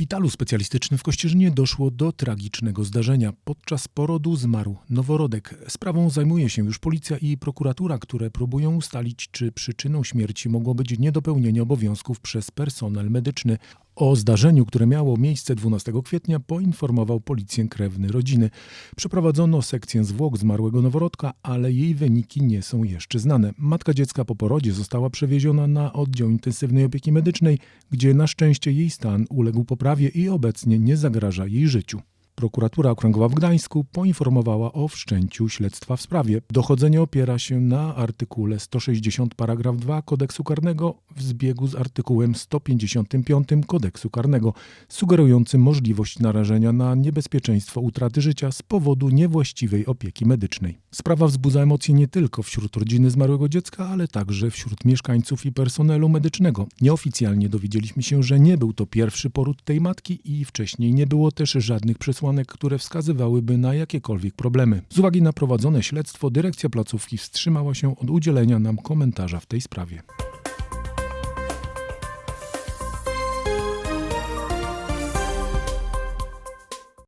szpitalu specjalistycznym w Kościerzynie doszło do tragicznego zdarzenia. Podczas porodu zmarł noworodek. Sprawą zajmuje się już policja i prokuratura, które próbują ustalić, czy przyczyną śmierci mogło być niedopełnienie obowiązków przez personel medyczny. O zdarzeniu, które miało miejsce 12 kwietnia, poinformował policję krewny rodziny. Przeprowadzono sekcję zwłok zmarłego noworodka, ale jej wyniki nie są jeszcze znane. Matka dziecka po porodzie została przewieziona na oddział intensywnej opieki medycznej, gdzie na szczęście jej stan uległ poprawie i obecnie nie zagraża jej życiu. Prokuratura Okręgowa w Gdańsku poinformowała o wszczęciu śledztwa w sprawie. Dochodzenie opiera się na artykule 160 paragraf 2 kodeksu karnego w zbiegu z artykułem 155 kodeksu karnego, sugerującym możliwość narażenia na niebezpieczeństwo utraty życia z powodu niewłaściwej opieki medycznej. Sprawa wzbudza emocje nie tylko wśród rodziny zmarłego dziecka, ale także wśród mieszkańców i personelu medycznego. Nieoficjalnie dowiedzieliśmy się, że nie był to pierwszy poród tej matki i wcześniej nie było też żadnych przesłanek, które wskazywałyby na jakiekolwiek problemy. Z uwagi na prowadzone śledztwo, dyrekcja placówki wstrzymała się od udzielenia nam komentarza w tej sprawie.